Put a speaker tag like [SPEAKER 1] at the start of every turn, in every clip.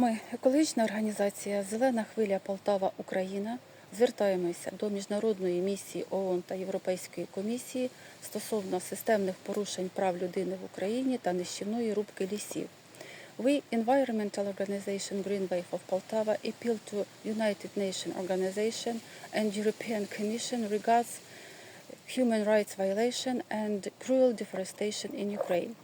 [SPEAKER 1] Ми, екологічна організація Зелена хвиля Полтава Україна, звертаємося до міжнародної місії ООН та Європейської комісії стосовно системних порушень прав людини в Україні та нищівної рубки лісів. We, environmental organization Green Wave of Poltava, appeal to United Nations Organization and European Commission regards human rights violation and cruel deforestation in Ukraine.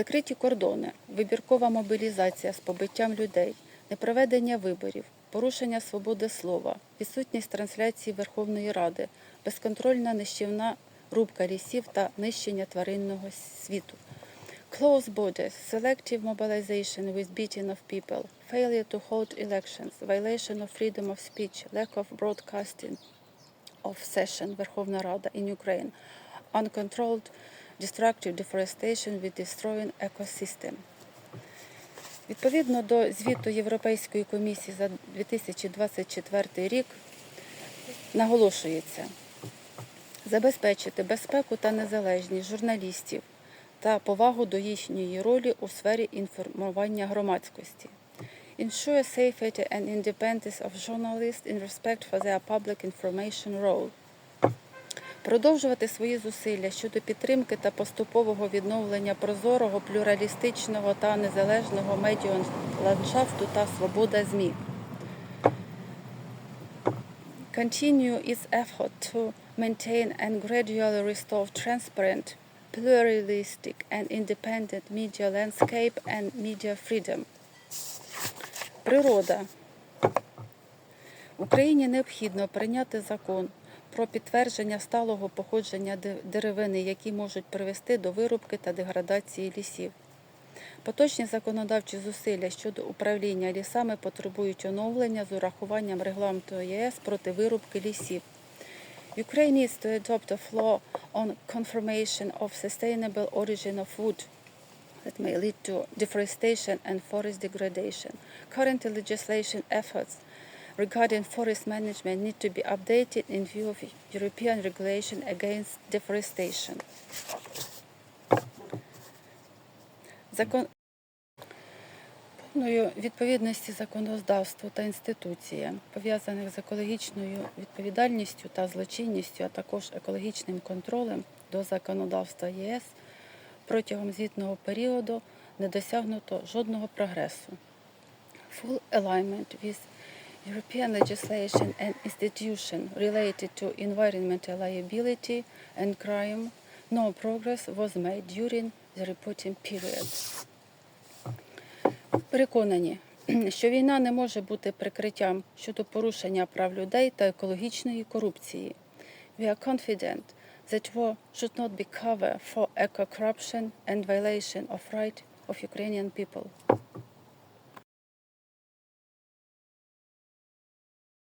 [SPEAKER 1] Закриті кордони, вибіркова мобілізація з побиттям людей, непроведення виборів, порушення свободи слова, відсутність трансляції Верховної Ради, безконтрольна нищівна рубка лісів та нищення тваринного світу. Closed borders, selective mobilization with beating of people, failure to hold elections, violation of freedom of speech, lack of broadcasting of session Верховна Рада in Ukraine, uncontrolled destructive deforestation with destroying ecosystem. Відповідно до звіту Європейської комісії за 2024 рік наголошується забезпечити безпеку та незалежність журналістів та повагу до їхньої ролі у сфері інформування громадськості. Ensure safety and independence of journalists in respect for their public information role. Продовжувати свої зусилля щодо підтримки та поступового відновлення прозорого, плюралістичного та незалежного медіаландшафту та свобода ЗМІ. Continue its effort to maintain and gradually restore transparent, pluralistic and independent media landscape and media freedom. Природа. Україні необхідно прийняти закон про підтвердження сталого походження деревини, які можуть привести до вирубки та деградації лісів. Поточні законодавчі зусилля щодо управління лісами потребують оновлення з урахуванням регламенту ЄС проти вирубки лісів. Ukraine needs to adopt a law on confirmation of sustainable origin of wood that may lead to deforestation and forest degradation. Current legislation efforts regarding forest management need to be updated in view of European regulation against deforestation. Закон повною відповідності законодавству та інституціям, пов'язаних з екологічною відповідальністю та злочинністю, а також екологічним контролем до законодавства ЄС протягом звітного періоду не досягнуто жодного прогресу. Full alignment with European legislation and institution related to environmental liability and crime, no progress was made during the reporting period. Переконані, що війна не може бути прикриттям щодо порушення прав людей та екологічної корупції. We are confident that war should not be cover for eco-corruption and violation of right of Ukrainian people.